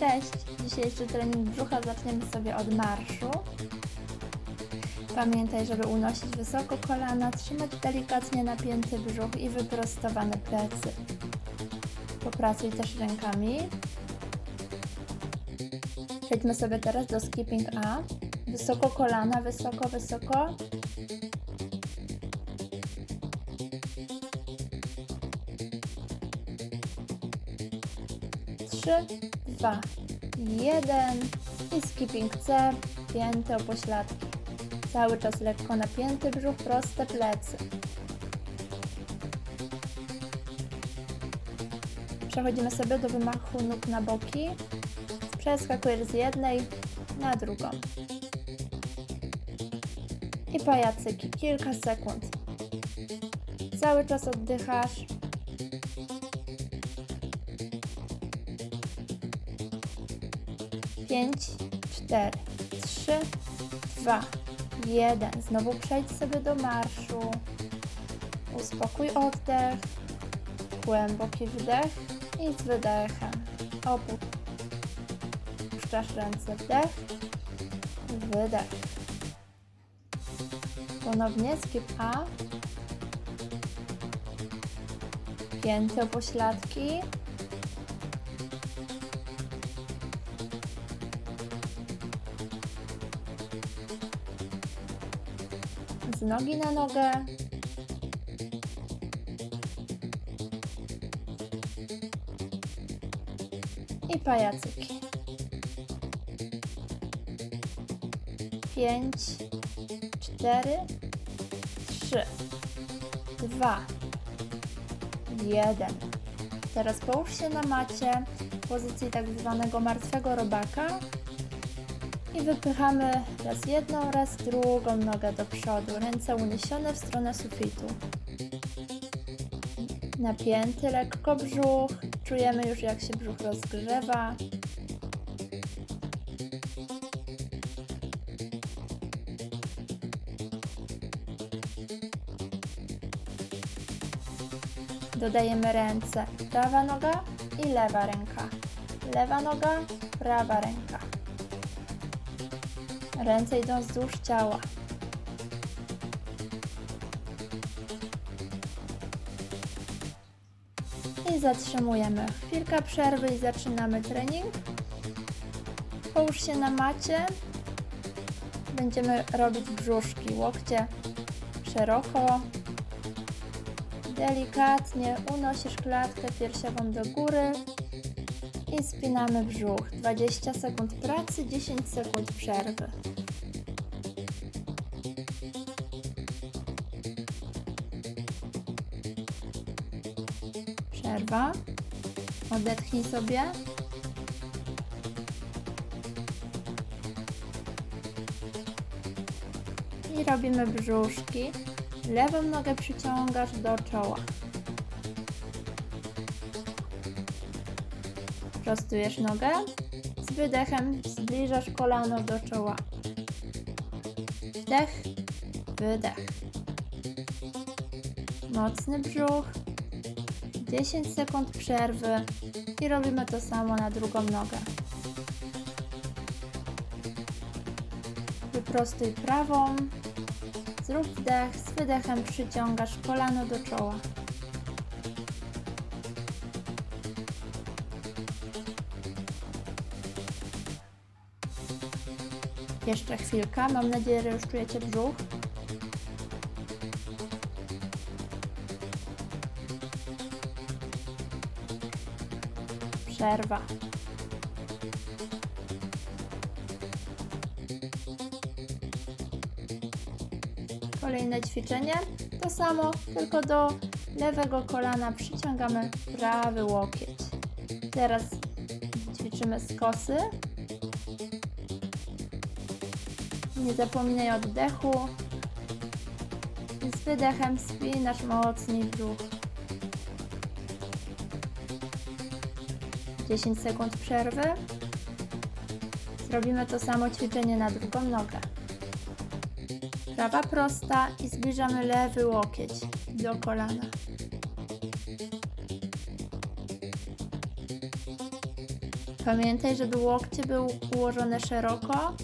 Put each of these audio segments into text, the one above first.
Cześć! Dzisiejszy trening brzucha zaczniemy sobie od marszu. Pamiętaj, żeby unosić wysoko kolana, trzymać delikatnie napięty brzuch i wyprostowane plecy. Popracuj też rękami. Przejdźmy sobie teraz do skipping A. Wysoko kolana, wysoko, wysoko. Trzy, dwa, jeden i skipping C, pięty o pośladki. Cały czas lekko napięty brzuch, proste plecy. Przechodzimy sobie do wymachu nóg na boki. Przeskakujesz z jednej na drugą. I pajacyki, kilka sekund. Cały czas oddychasz. Pięć, cztery, trzy, dwa, jeden. Znowu przejdź sobie do marszu. Uspokój oddech. Głęboki wdech i z wydechem. Opuszczasz ręce. Wdech. Wydech. Ponownie skip A. Pięty o pośladki. Z nogi na nogę. I pajacyki. Pięć, cztery, trzy, dwa, jeden. Teraz połóż się na macie w pozycji tak zwanego martwego robaka i wypychamy raz jedną, raz drugą nogę do przodu. Ręce uniesione w stronę sufitu. Napięty lekko brzuch. Czujemy już jak się brzuch rozgrzewa. Dodajemy ręce. Prawa noga i lewa ręka. Lewa noga, prawa ręka. Ręce idą wzdłuż ciała. I zatrzymujemy. Chwilka przerwy i zaczynamy trening. Połóż się na macie. Będziemy robić brzuszki, łokcie szeroko. Delikatnie unosisz klatkę piersiową do góry i spinamy brzuch. 20 sekund pracy, 10 sekund przerwy. Przerwa. Odetchnij sobie. I robimy brzuszki. Lewą nogę przyciągasz do czoła. Prostujesz nogę. Z wydechem zbliżasz kolano do czoła. Wdech, wydech. Mocny brzuch. 10 sekund przerwy i robimy to samo na drugą nogę. Wyprostuj prawą. Zrób wdech, z wydechem przyciągasz kolano do czoła. Jeszcze chwilka, mam nadzieję, że już czujecie brzuch. Przerwa. Kolejne ćwiczenie. To samo, tylko do lewego kolana przyciągamy prawy łokieć. Teraz ćwiczymy skosy. Nie zapominaj oddechu. Z wydechem spinasz mocniej brzuch. 10 sekund przerwy. Zrobimy to samo ćwiczenie na drugą nogę. Prawa prosta i zbliżamy lewy łokieć do kolana. Pamiętaj, żeby łokcie były ułożone szeroko.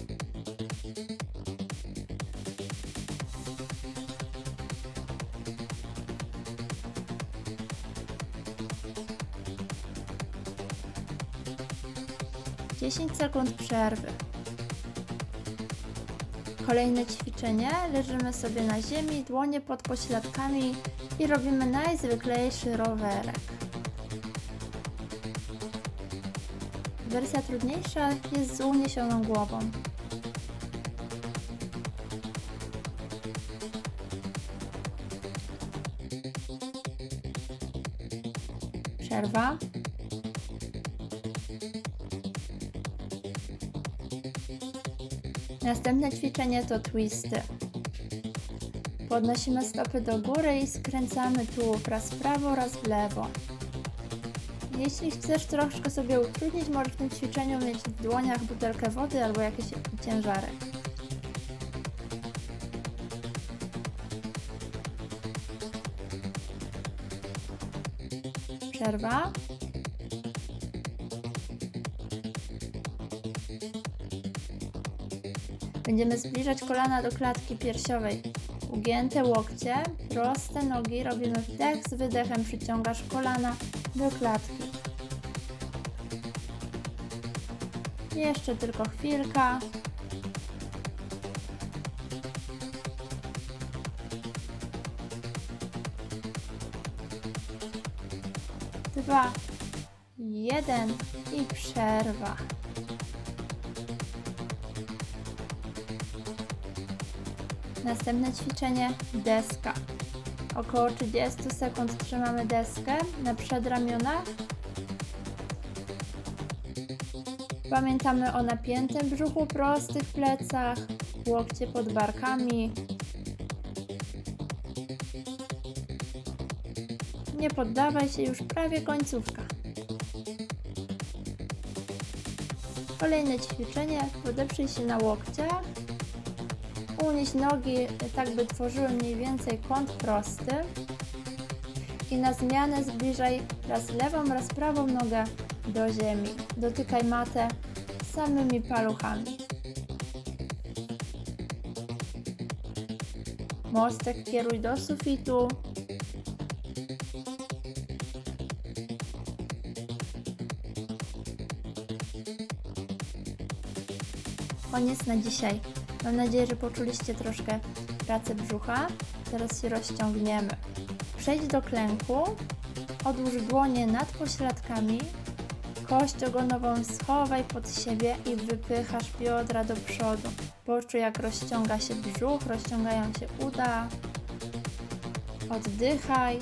Dziesięć sekund przerwy. Kolejne ćwiczenie. Leżymy sobie na ziemi, dłonie pod pośladkami i robimy najzwyklejszy rowerek. Wersja trudniejsza jest z uniesioną głową. Przerwa. Następne ćwiczenie to twisty. Podnosimy stopy do góry i skręcamy tułów raz w prawo, raz w lewo. Jeśli chcesz troszkę sobie utrudnić, możesz w tym ćwiczeniu mieć w dłoniach butelkę wody albo jakiś ciężarek. Przerwa. Będziemy zbliżać kolana do klatki piersiowej. Ugięte łokcie, proste nogi, robimy wdech z wydechem, przyciągasz kolana do klatki. Jeszcze tylko chwilka. Dwa, jeden i przerwa. Następne ćwiczenie deska. Około 30 sekund trzymamy deskę na przedramionach. Pamiętamy o napiętym brzuchu, prostych plecach, łokcie pod barkami. Nie poddawaj się, już prawie końcówka. Kolejne ćwiczenie, podeprzyj się na łokciach. Unieś nogi tak, by tworzyły mniej więcej kąt prosty. I na zmianę zbliżaj raz lewą, raz prawą nogę do ziemi. Dotykaj matę samymi paluchami. Mostek kieruj do sufitu. Koniec na dzisiaj. Mam nadzieję, że poczuliście troszkę pracę brzucha. Teraz się rozciągniemy. Przejdź do klęku. Odłóż dłonie nad pośladkami. Kość ogonową schowaj pod siebie i wypychasz biodra do przodu. Poczuj jak rozciąga się brzuch, rozciągają się uda. Oddychaj.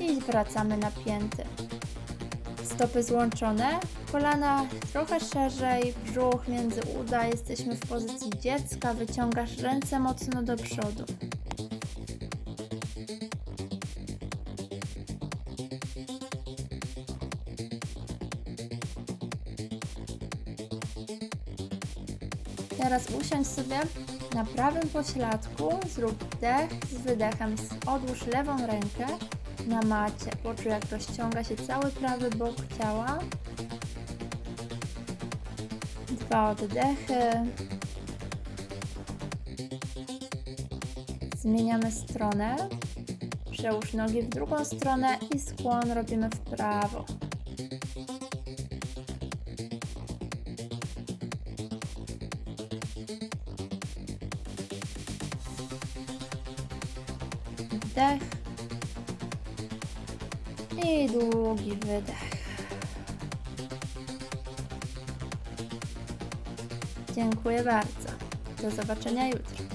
I wracamy na pięty. Stopy złączone, kolana trochę szerzej, brzuch między uda. Jesteśmy w pozycji dziecka. Wyciągasz ręce mocno do przodu. Teraz usiądź sobie na prawym pośladku, zrób wdech z wydechem, odłóż lewą rękę na macie. Poczuj jak rozciąga się cały prawy bok ciała. Dwa oddechy. Zmieniamy stronę. Przełóż nogi w drugą stronę i skłon robimy w prawo. Wdech. I długi wydech. Dziękuję bardzo. Do zobaczenia jutro.